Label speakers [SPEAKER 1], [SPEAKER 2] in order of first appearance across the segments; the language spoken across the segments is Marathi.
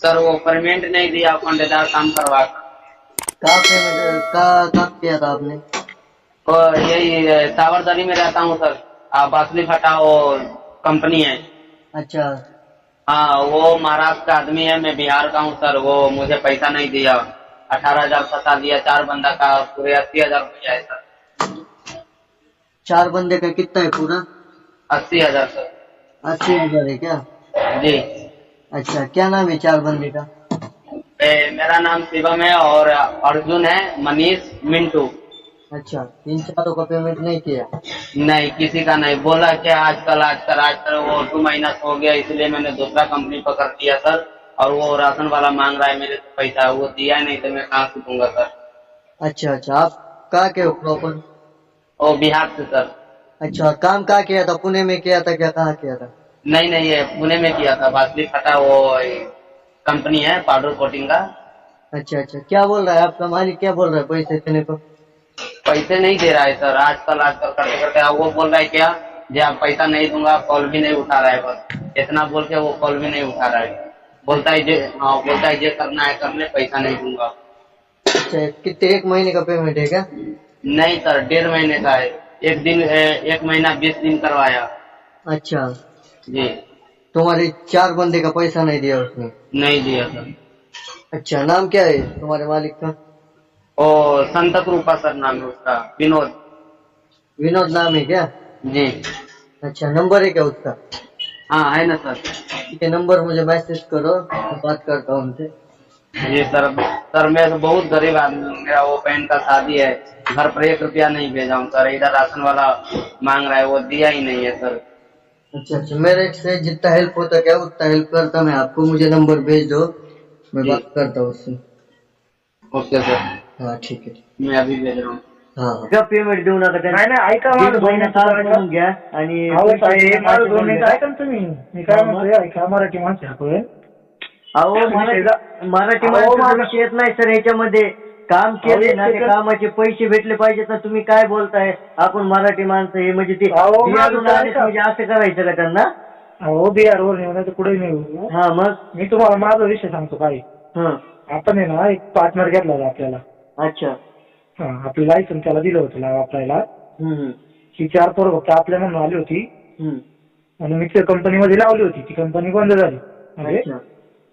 [SPEAKER 1] सर वो पेमेंट नहीं दिया कॉन्ट्रेक्टर काम करवा
[SPEAKER 2] कहाँ पेमेंट किया था आपने?
[SPEAKER 1] और यही सावरदरी में रहता हूँ सर। आ, बासली फटा वो कंपनी है।
[SPEAKER 2] अच्छा।
[SPEAKER 1] हाँ वो महाराष्ट्र का आदमी है मैं बिहार का हूँ सर। वो मुझे पैसा नहीं दिया। अठारह हज़ार फंसा दिया चार बंदा का पूरे अस्सी हज़ार रुपया है सर।
[SPEAKER 2] चार बंदे का कितना है पूरा?
[SPEAKER 1] अस्सी हज़ार सर।
[SPEAKER 2] अस्सी हज़ार है क्या?
[SPEAKER 1] जी।
[SPEAKER 2] अच्छा क्या नाम है चार बंदी का?
[SPEAKER 1] ए, मेरा नाम शिवम है और अर्जुन है मनीष मिंटू।
[SPEAKER 2] अच्छा इन चारों का पेमेंट नहीं किया?
[SPEAKER 1] नहीं किसी का नहीं। बोला कि आजकल आजकल आजकल वो टू महीना हो गया इसलिए मैंने दूसरा कंपनी पकड़ दिया सर। और वो राशन वाला मांग रहा है मेरे से पैसा वो दिया नहीं तो मैं कहाँ से दूँगा सर?
[SPEAKER 2] अच्छा अच्छा आप कहाँ के हो प्रॉपर
[SPEAKER 1] वो बिहार से सर।
[SPEAKER 2] अच्छा काम कहाँ किया था? पुणे में किया था क्या कहाँ किया था?
[SPEAKER 1] नहीं नहीं ये पुणे में किया था। बासली फटा वो कंपनी है पाउडर कोटिंग का।
[SPEAKER 2] अच्छा अच्छा। क्या बोल रहा है? आपका मालिक क्या बोल रहा है पैसे देने को?
[SPEAKER 1] पैसे नहीं दे रहा है सर। आजकल आजकल करते करते वो बोल रहा है क्या? जी आप पैसा नहीं दूँगा कॉल भी नहीं उठा रहा है बस। इतना बोल के वो कॉल भी नहीं उठा रहा है। बोलता है जे हाँ बोलता है जे करना है करने पैसा नहीं दूँगा।
[SPEAKER 2] अच्छा कितने एक महीने का पेमेंट है क्या?
[SPEAKER 1] नहीं सर डेढ़ महीने का है। एक दिन एक महीना बीस दिन करवाया।
[SPEAKER 2] अच्छा।
[SPEAKER 1] जी।
[SPEAKER 2] तुम्हारे चार बंदे का पैसा नहीं दिया उसने?
[SPEAKER 1] नहीं दिया सर
[SPEAKER 2] अच्छा नाम क्या है तुम्हारे मालिक का?
[SPEAKER 1] ओ संत कृपा सर नाम है उसका विनोद।
[SPEAKER 2] विनोद नाम है क्या?
[SPEAKER 1] जी।
[SPEAKER 2] अच्छा नंबर है क्या उसका?
[SPEAKER 1] हाँ है ना सर।
[SPEAKER 2] ये नंबर मुझे मैसेज करो मैं बात करता हूँ उनसे।
[SPEAKER 1] जी सर सर मैं तो बहुत गरीब आदमी हूँ मेरा वो बहन का शादी है। घर पर एक रुपया नहीं भेजा हूँ सर। इधर राशन वाला मांग रहा है वो दिया ही नहीं है सर।
[SPEAKER 2] अच्छा अच्छा. मेरे से जितना हेल्प होता क्या उतना हेल्प करता मैं आपको. मुझे नंबर भेज दो. मैं। बात करता हूँ उससे.
[SPEAKER 1] ओके सर
[SPEAKER 2] हाँ ठीक है
[SPEAKER 1] मैं अभी भेज रहा हूँ.
[SPEAKER 2] हा पेमेंट देऊ नका त्यांना.
[SPEAKER 3] नाही नाही ऐका माझं.
[SPEAKER 2] करून घ्या आणि
[SPEAKER 3] माझं दोन मिनिटं ऐका ना तुम्ही. मी काय म्हणतोय ऐका मराठी माणसं
[SPEAKER 2] अहो मराठी मराठी विषय येत नाही सर ह्याच्यामध्ये. काम केले ना त्या कामाचे पैसे भेटले पाहिजेत ना तुम्ही काय बोलताय? आपण मराठी माणसं हे म्हणजे ते
[SPEAKER 3] अहो,
[SPEAKER 2] बिहारून
[SPEAKER 3] तर.
[SPEAKER 2] म्हणजे असं करायचं का त्यांना?
[SPEAKER 3] अहो बिहारवर नेऊ नाही तर कुठे नेऊ?
[SPEAKER 2] हा मग?
[SPEAKER 3] मी तुम्हाला माझा विषय सांगतो काय
[SPEAKER 2] हा.
[SPEAKER 3] आपण आहे ना एक पार्टनर घेतला होता आपल्याला.
[SPEAKER 2] अच्छा.
[SPEAKER 3] हा आपलं लायसन त्याला दिलं होतं वापरायला.
[SPEAKER 2] हम्म,
[SPEAKER 3] ही चार पोरं फक्त आपल्या म्हणून आली होती. आणि मी त्या कंपनीमध्ये लावली होती. ती कंपनी बंद झाली. म्हणजे
[SPEAKER 2] अच्छा.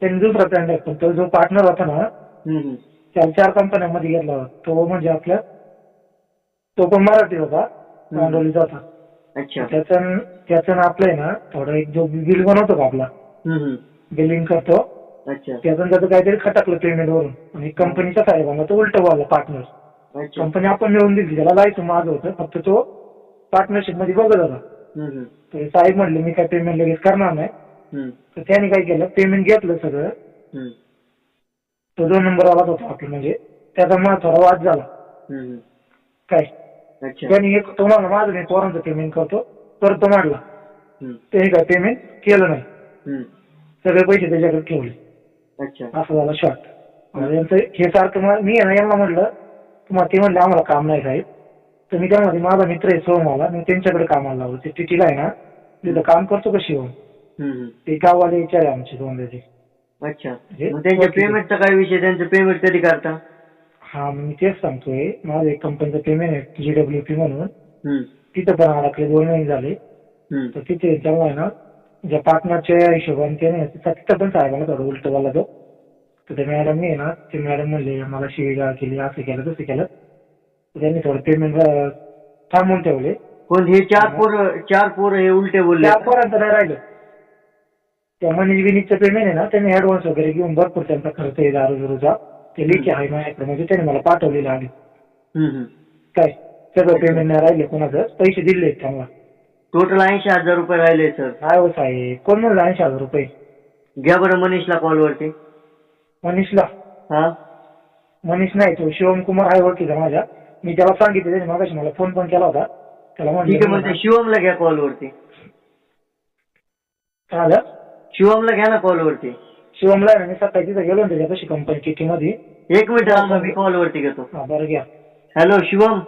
[SPEAKER 3] त्यांनी दुसरा प्लॅन पण तो जो पार्टनर होता ना. त्याला चार कंपन्यांमध्ये घेतला होता तो म्हणजे आपल्या तो पण मराठी होता. मांडवलीचा होता.
[SPEAKER 2] अच्छा.
[SPEAKER 3] त्याचं त्याचं ना आपलं आहे ना थोडं एक जो बिल बनवतो का आपला. बिलिंग करतो.
[SPEAKER 2] अच्छा.
[SPEAKER 3] त्याचं त्याचं काहीतरी खटकलं पेमेंट वरून. आणि कंपनीच्या साहेबांना तो उलट बोलला पार्टनर कंपनी आपण मिळवून दिली. त्याला लायचं माझं होतं. फक्त तो पार्टनरशिपमध्ये बघत होता. तर साहेब म्हणले मी काय पेमेंट लगेच करणार नाही. तर त्याने काय केलं? पेमेंट घेतलं सगळं. तो दोन नंबर आला होता आपला म्हणजे. त्याचा मला थोडा वाद झाला. काय?
[SPEAKER 2] अच्छा.
[SPEAKER 3] त्याने एक तुम्हाला माझं मी पोरांचं पेमेंट करतो. तर तो मांडला
[SPEAKER 2] हम्म,
[SPEAKER 3] त्याने काय पेमेंट केलं नाही.
[SPEAKER 2] हम्म.
[SPEAKER 3] सगळे पैसे त्याच्याकडे ठेवले.
[SPEAKER 2] अच्छा.
[SPEAKER 3] असं झालं शॉर्ट यांचं हे सारखं मला- मी आहे ना यांना म्हटलं तुम्हाला ते म्हणले आम्हाला काम नाही साहेब. तर मी त्यामध्ये माझा मित्र आहे सोहमवाला मी त्यांच्याकडे कामाला लावलं ते टीटीला आहे ना तिथं काम करतो का शिवून?
[SPEAKER 2] हम्म, हम्म.
[SPEAKER 3] ते गाववाले विचार आहे आमचे दोन त्याचे
[SPEAKER 2] अच्छा? मग त्यांच्या पेमेंटचा काय विषय? त्यांचं पेमेंट कधी करता?
[SPEAKER 3] हा मग मी तेच सांगतोय. माझं एक कंपनीचं पेमेंट आहे जीडब्ल्यू पी म्हणून.
[SPEAKER 2] हम्म,
[SPEAKER 3] तिथं पण अडकले दोन महिने झाले.
[SPEAKER 2] हम्म.
[SPEAKER 3] तर तिथे तेव्हा आहे ना ज्या पार्टनरच्या हिशोबाने त्याने तिथं पण साहेबांना थोडं उलट बोलला तो तर ते मॅडमने आहे ना ते मॅडम म्हणले मला शिवीगाळ केली असं केलं तसं केलं. तर त्यांनी थोडं पेमेंट थांबवून ठेवले.
[SPEAKER 2] कोण हे चार पोर चार पोर हे उलटे बोलले.
[SPEAKER 3] त्यापर्यंत नाही राहिलं. त्या मनीष विनीतचं पेमेंट आहे ना त्यांनी ऍडव्हान्स वगैरे घेऊन भरपूर त्यांचा खर्च आहे दारू ते लिखी आहे माझ्याकडे म्हणजे त्याने मला पाठवलेलं आहे. काय? सगळं पेमेंट नाही राहिले कोणाचं. पैसे दिले त्यांना.
[SPEAKER 2] टोटल ऐंशी हजार रुपये राहिले सर
[SPEAKER 3] काय हो साहेब? कोण म्हणलं ऐंशी हजार रुपये?
[SPEAKER 2] घ्या बरं मनीषला कॉलवरती
[SPEAKER 3] मनीषला?
[SPEAKER 2] हा?
[SPEAKER 3] मनीष नाही तो शिवम कुमार आहे ओळखीचा माझ्या. मी त्याला सांगितलं त्याने मागाशी मला फोन पण केला होता. त्याला
[SPEAKER 2] ठीक आहे
[SPEAKER 3] म्हणलं
[SPEAKER 2] शिवमला घ्या कॉलवरती
[SPEAKER 3] काय झालं?
[SPEAKER 2] शिवमला घ्या ना कॉलवरती
[SPEAKER 3] शिवमला आहे ना मी सकाळी तिथं गेलो ना त्याच्यापाशी कंपनी किटी मध्ये
[SPEAKER 2] एक मिनिट थांबा, मी कॉलवरती घेतो.
[SPEAKER 3] हा बरं घ्या.
[SPEAKER 2] हेलो शिवम.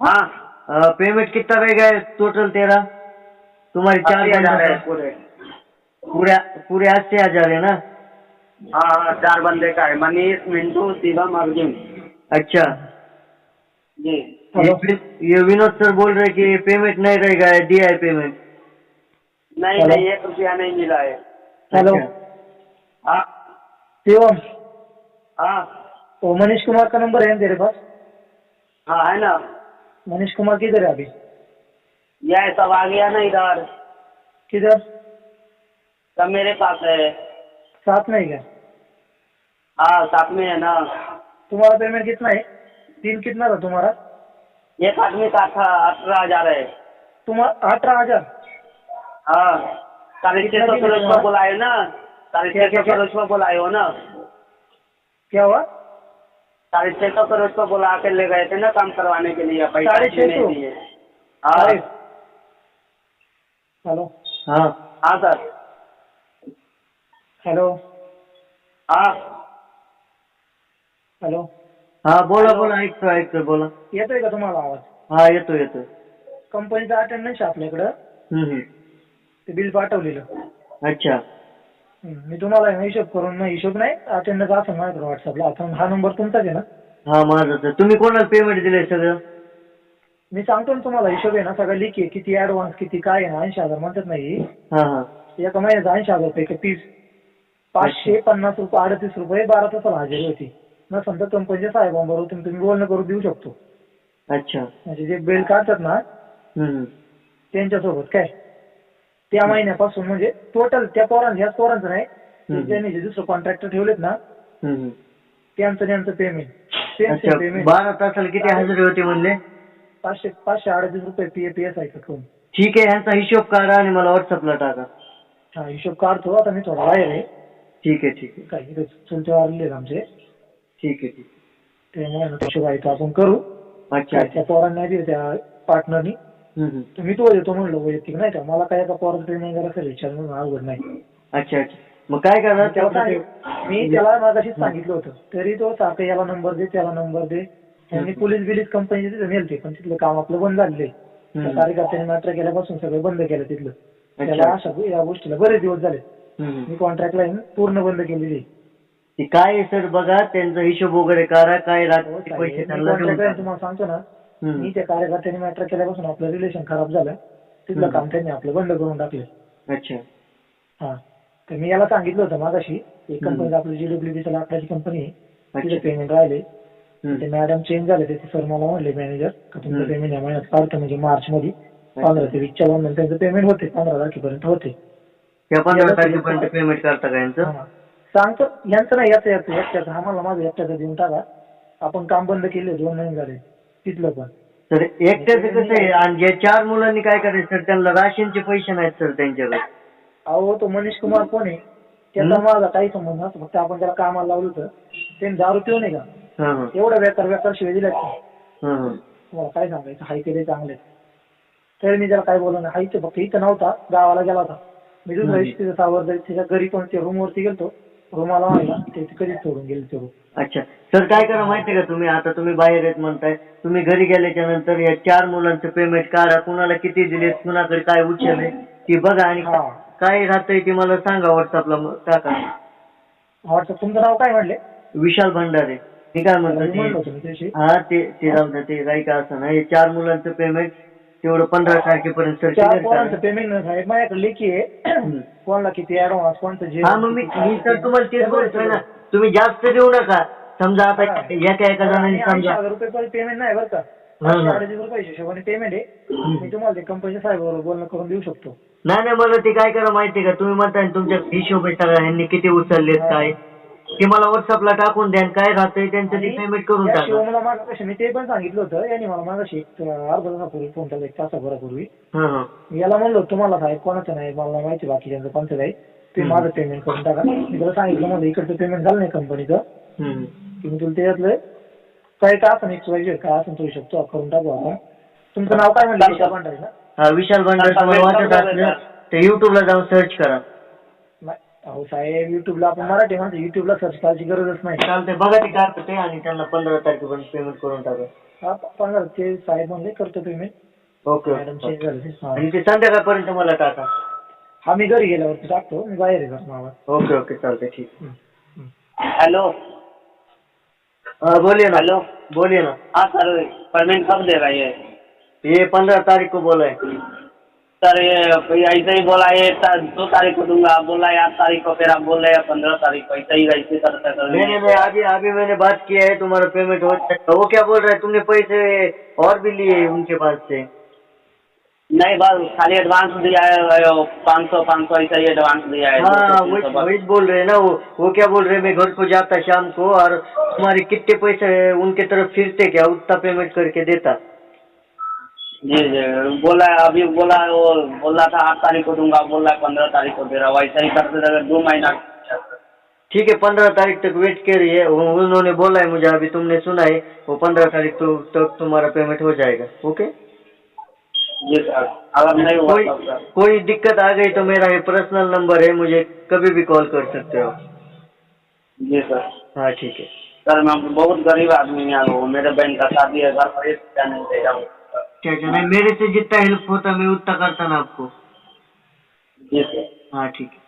[SPEAKER 1] हाँ
[SPEAKER 2] पेमेंट कितना रहेगा टोटल तेरा. तुम्हारी चार
[SPEAKER 1] अस्सी हजार
[SPEAKER 2] बंदों
[SPEAKER 1] है
[SPEAKER 2] का?
[SPEAKER 1] पूरे.
[SPEAKER 2] पूरे पूरे अस्सी हजार है ना?
[SPEAKER 1] हाँ हाँ चार बंदे का है मनीष मिंटू शिवम अर्जुन
[SPEAKER 2] अच्छा.
[SPEAKER 1] जी.
[SPEAKER 2] ये
[SPEAKER 3] हेलो
[SPEAKER 2] वि- ये विनोद सर बोल रहे कि पेमेंट नहीं रहेगा डी आई पेमेंट
[SPEAKER 1] नहीं नहीं एक रुपया नहीं मिला है।
[SPEAKER 3] हेलो।
[SPEAKER 1] हाँ।
[SPEAKER 3] शिवम
[SPEAKER 1] हाँ।
[SPEAKER 3] वो मनीष कुमार का नंबर है तेरे पास?
[SPEAKER 1] हाँ है ना।
[SPEAKER 3] मनीष कुमार किधर है अभी?
[SPEAKER 1] यह सब आ गया ना इधर।
[SPEAKER 3] किधर?
[SPEAKER 1] सब मेरे पास है।
[SPEAKER 3] साथ में है क्या?
[SPEAKER 1] हाँ साथ में है ना।
[SPEAKER 3] तुम्हारा पेमेंट कितना है? बिल कितना था तुम्हारा?
[SPEAKER 1] एक आदमी का था अठारह हज़ार है।
[SPEAKER 3] तुम्हारा अठारह हज़ार?
[SPEAKER 1] हाँ. साढ़े सौ बुलाए ना. साढ़े सौ बुलाए हो ना
[SPEAKER 3] क्या हुआ
[SPEAKER 1] साढ़े छह सौ करोड़ को बुला के ले गए थे ना काम करवाने के लिए
[SPEAKER 3] साढ़े सौ? हेलो.
[SPEAKER 2] हाँ.
[SPEAKER 1] हाँ सर.
[SPEAKER 3] हेलो.
[SPEAKER 1] हाँ.
[SPEAKER 3] हॅलो.
[SPEAKER 2] हा बोला. बोला ऐकतो ऐकतो बोला.
[SPEAKER 3] येतोय का तुम्हाला आवाज?
[SPEAKER 2] हा येतो येतो
[SPEAKER 3] कंपनीचा अटेंडन्स आपल्याकडं
[SPEAKER 2] हम्म, हम्म.
[SPEAKER 3] ते बिल पाठवलेलं.
[SPEAKER 2] अच्छा.
[SPEAKER 3] मी तुम्हाला ना हिशोब करून नाही हिशोब नाही अटेंडन्स असं माझ्याकडे व्हॉट्सअपला आता हा नंबर तुमचाच आहे ना?
[SPEAKER 2] हा माझं तर तुम्ही कोणाला पेमेंट दिलंय सगळं?
[SPEAKER 3] मी सांगतो ना तुम्हाला हिशोब आहे ना सगळं लिखी आहे. किती ऍडव्हान्स किती काय आहे ना ऐंशी हजार म्हणतात नाही
[SPEAKER 2] हा. हा
[SPEAKER 3] एका महिन्याचा ऐंशी हजार रुपये तीस पाचशे पन्नास रुपये अडतीस रुपये बारा तासाला हजेरी होती. नसेल तर कंपनीच्या साहेबांबरोबर तुम्ही तुम्ही बोलणं करून देऊ शकतो.
[SPEAKER 2] अच्छा.
[SPEAKER 3] म्हणजे जे बिल काढतात ना
[SPEAKER 2] हम्म.
[SPEAKER 3] त्यांच्यासोबत काय? त्या महिन्यापासून म्हणजे टोटल त्या पोरांचं ह्याच पोरांचं नाही. ज्यांनी जे दुसरं कॉन्ट्रॅक्टर ठेवलेत ना. त्यांचं त्यांचं पेमेंट
[SPEAKER 2] अच्छा
[SPEAKER 3] पेमेंट
[SPEAKER 2] बारा तासाला किती हजेरी होती म्हणले?
[SPEAKER 3] पाचशे पाचशे अडतीस रुपये पी पी एस आहे करून
[SPEAKER 2] ठीक आहे ह्यांचा हिशोब काढा आणि मला व्हॉट्सअपला टाका.
[SPEAKER 3] हा हिशोब काढतो. आता मी थोडा बाहेर आहे.
[SPEAKER 2] ठीक आहे ठीक आहे.
[SPEAKER 3] काय इथे चुलते वारले आहेत आमचे.
[SPEAKER 2] ठीक आहे ठीक
[SPEAKER 3] त्यामुळे ना हिशोब आहे तो आपण करू.
[SPEAKER 2] आहे अच्छा अच्छा
[SPEAKER 3] त्या पोरांना दिले त्या पार्टनरनी तुम्ही तो देतो म्हणलं वैयक्तिक नाही का? मला काय एका पोराचं ट्रेनिंग करायचं विचार म्हणून अवघड नाही.
[SPEAKER 2] अच्छा अच्छा. मग काय करा
[SPEAKER 3] त्याला सांगितलं- मी त्याला मागाशीच सांगितलं होतं. तरी तो सारखं याला नंबर दे त्याला नंबर दे. त्यांनी पोलीस बिलीस कंपनी तिथे नेलते पण तिथलं काम आपलं बंद झालेलं आहे. कार्यकर्त्यांनी मॅटर केल्यापासून सगळं बंद केलं तिथलं. त्याला अशा या गोष्टीला बरेच दिवस झाले. मी कॉन्ट्रॅक्ट लाईन पूर्ण बंद केलेली
[SPEAKER 2] काय सर बघा त्यांचा हिशोब वगैरे करा काय
[SPEAKER 3] हो मी. तुम्हाला सांगतो ना. मी त्या कार्यकर्त्यांनी मॅटर केल्यापासून आपलं रिलेशन खराब झालं. तिथलं. काम त्यांनी आपलं बंद करून टाकलं.
[SPEAKER 2] अच्छा.
[SPEAKER 3] हा. तर मी याला सांगितलं होतं मागाशी एक. कंपनी आपली जीडब्ल्यूबीच्या लाकडाची कंपनी आहे. तिथे पेमेंट राहिले. ते मॅडम चेंज झाले ते सर मला म्हणले मॅनेजर का तुमचं. पेमेंट या महिन्यात काढतो म्हणजे मार्च मध्ये पंधरा ते वीसच्या दरम्यान त्यांचं पेमेंट होते पंधरा तारखेपर्यंत होते.
[SPEAKER 2] पंधरा तारखेपर्यंत पेमेंट करता का यांचं?
[SPEAKER 3] हा. सांगतो यांचं नाही याचं याचं एकट्याचं. आम्हाला माझं एकट्याचं देऊन टाका. आपण काम बंद केले दोन महिने झाले. तिथलं पण.
[SPEAKER 2] तर एकट्याचं कसं आहे आणि जे चार मुलांनी काय करायचं सर त्यांना राशनचे पैसे नाहीत सर त्यांच्याकडे.
[SPEAKER 3] अहो तो मनीष कुमार कोण आहे त्याचा. माझा काही संबंध नसतो फक्त आपण त्याला कामाला लावलं होतं. त्यांनी दारू पिऊ नये का?
[SPEAKER 2] हा हा.
[SPEAKER 3] एवढं बेकार बेकार शिवाय दिल्यात का?
[SPEAKER 2] हा हा.
[SPEAKER 3] तुम्हाला काय सांगायचं हाय केले चांगले तरी मी त्याला काय बोललो नाही. हायचं फक्त इथं नव्हता गावाला गेला होता. मी दुसऱ्या. दिवशी तिथं सावरदरी त्याच्या घरी पण त्या रूमवरती गेलतो. रूमाला ते कधीच सोडून गेले ते room.
[SPEAKER 2] अच्छा. सर काय करा माहितीये का तुम्ही? आता तुम्ही बाहेर येत म्हणताय. तुम्ही घरी गेल्याच्यानंतर या चार मुलांचं पेमेंट काढा. कुणाला किती दिले कुणाकडे काय उचलले ती बघा आणि
[SPEAKER 3] हा.
[SPEAKER 2] काय राहतंय ते मला सांगा व्हॉट्सअपला टाका.
[SPEAKER 3] व्हॉट्सअप तुमचं नाव काय म्हणले
[SPEAKER 2] विशाल भंडारे. मी काय म्हणतो
[SPEAKER 3] मी म्हणलो
[SPEAKER 2] ते
[SPEAKER 3] होतो मी त्याशी
[SPEAKER 2] हा ते ते जाऊ द्या ते काही का असं ना हे चार मुलांचं पेमेंट तेवढं पंधरा तारखेपर्यंत
[SPEAKER 3] चार पोरांचं. पेमेंट साहेब. माझ्याकडे लेखी आहे. कोणाला किती ऍडव्हान्स कोणतं जे
[SPEAKER 2] हा मग मी मी सर तुम्हाला तेच बोलतोय ना. तुम्ही जास्त देऊ नका. समजा आता
[SPEAKER 3] हा.
[SPEAKER 2] एका एका जणांनी
[SPEAKER 3] ऐंशी
[SPEAKER 2] समजा
[SPEAKER 3] हजार रुपये पेमेंट नाही बरं का.
[SPEAKER 2] हा,
[SPEAKER 3] अडीच हिशोबाने पेमेंट आहे. मी तुम्हाला ते कंपनीच्या साहेबाबरोबर बोलणं करून देऊ शकतो.
[SPEAKER 2] नाही नाही मला ते काय करा माहितीये का? तुम्ही म्हणताय ना तुमच्या हिशोब आहे सगळा ह्यांनी किती उचललेत काय? ते मला व्हॉट्सअपला टाकून द्या आणि काय राहतंय त्यांचं ते पेमेंट करून
[SPEAKER 3] या
[SPEAKER 2] टाका.
[SPEAKER 3] शिवमला मागाशी मी ते पण सांगितलं होतं. यांनी मला मागाशी एक अर्धा तासापूर्वी फोन केला एक तासाभरापूर्वी.
[SPEAKER 2] हा हा.
[SPEAKER 3] याला म्हणलो तुम्हाला साहेब कोणाचं नाही मला नाही माहिती बाकी ज्यांचं कोणतं नाही. ते. माझं पेमेंट करून टाका. मी त्याला सांगितलं माझं इकडचं पेमेंट झालं नाही कंपनीचं
[SPEAKER 2] हम्म.
[SPEAKER 3] की मी तुला त्याच्यातलं काय का असं एक्स वाय काय असं करू शकतो करून टाकू आपण. तुमचं नाव काय म्हणलं? विशाल भंडारी ना
[SPEAKER 2] हा विशाल भंडार तुम्हाला वाटत असलं तर युट्यूबला जाऊन सर्च करा.
[SPEAKER 3] अहो साहेब युट्यूबला आपण मराठी माणसं युट्यूबला सर्च करायची गरजच नाही.
[SPEAKER 2] चालतंय बघा ते काय करते आणि त्यांना पंधरा तारखेपर्यंत पेमेंट करून टाका.
[SPEAKER 3] हा पंधरा ते साहेब म्हणले करतो पेमेंट
[SPEAKER 2] ओके
[SPEAKER 3] मॅडम चेंज झाले ते. हा.
[SPEAKER 2] आणि ते संध्याकाळपर्यंत मला टाका.
[SPEAKER 3] हा मी घरी गेल्यावरती टाकतो मी बाहेर आहे जरा
[SPEAKER 2] ओके ओके चालतंय ठीक.
[SPEAKER 3] हं.
[SPEAKER 4] हेलो.
[SPEAKER 2] हाँ बोलिए ना.
[SPEAKER 4] हेलो.
[SPEAKER 2] बोलिए ना.
[SPEAKER 4] हाँ सर पेमेंट कब देगा ये
[SPEAKER 2] ये पंद्रह तारीख को बोला है
[SPEAKER 4] सर ये ऐसे ही बोला ये दो तारीख को दूँगा। आप बोला आठ तारीख को फिर आप बोल रहे हैं पंद्रह तारीख को। ऐसे ही ऐसे करते
[SPEAKER 2] नहीं नहीं
[SPEAKER 4] कर
[SPEAKER 2] नहीं अभी अभी मैंने बात किया है तुम्हारा पेमेंट हो जाएगा वो क्या बोल रहा है? तुमने पैसे और भी लिए उनके पास से?
[SPEAKER 4] नहीं बस खाली एडवांस दिया है पाँच सौ पाँच सौ ऐसा ही एडवांस दिया है।
[SPEAKER 2] हाँ
[SPEAKER 4] 200,
[SPEAKER 2] वही
[SPEAKER 4] 300
[SPEAKER 2] वही बोल रहे हैं ना वो वो क्या बोल रहे हैं? मैं घर को जाता शाम को और तुम्हारे कितने पैसे उनके तरफ़ फिरते क्या? उतना पेमेंट करके देता?
[SPEAKER 4] जी जी। बोला है, अभी बोला है, वो बोला था आठ तारीख को दूँगा बोला है पंद्रह तारीख को दे रहा हूँ। वैसा ही करते रहे दो महीना
[SPEAKER 2] ठीक है पंद्रह तारीख तक वेट करिए। वो- उन्होंने बोला है मुझे अभी तुमने सुना है वो पंद्रह तारीख तो तक तुम्हारा पेमेंट हो जाएगा ओके
[SPEAKER 4] जी सर। अगर नहीं हुआ
[SPEAKER 2] कोई
[SPEAKER 4] सर।
[SPEAKER 2] कोई दिक्कत आ गई तो मेरा ये पर्सनल नंबर है मुझे कभी भी कॉल कर सकते हो।
[SPEAKER 4] जी सर।
[SPEAKER 2] हाँ ठीक है।
[SPEAKER 4] सर मैं बहुत गरीब आदमी यहाँ हूँ मेरे बहन का शादी है घर पर एक नहीं दे रहा हूँ
[SPEAKER 2] क्या क्या नहीं मेरे से जितना हेल्प होता मैं उतना करता ना आपको. हाँ ठीक है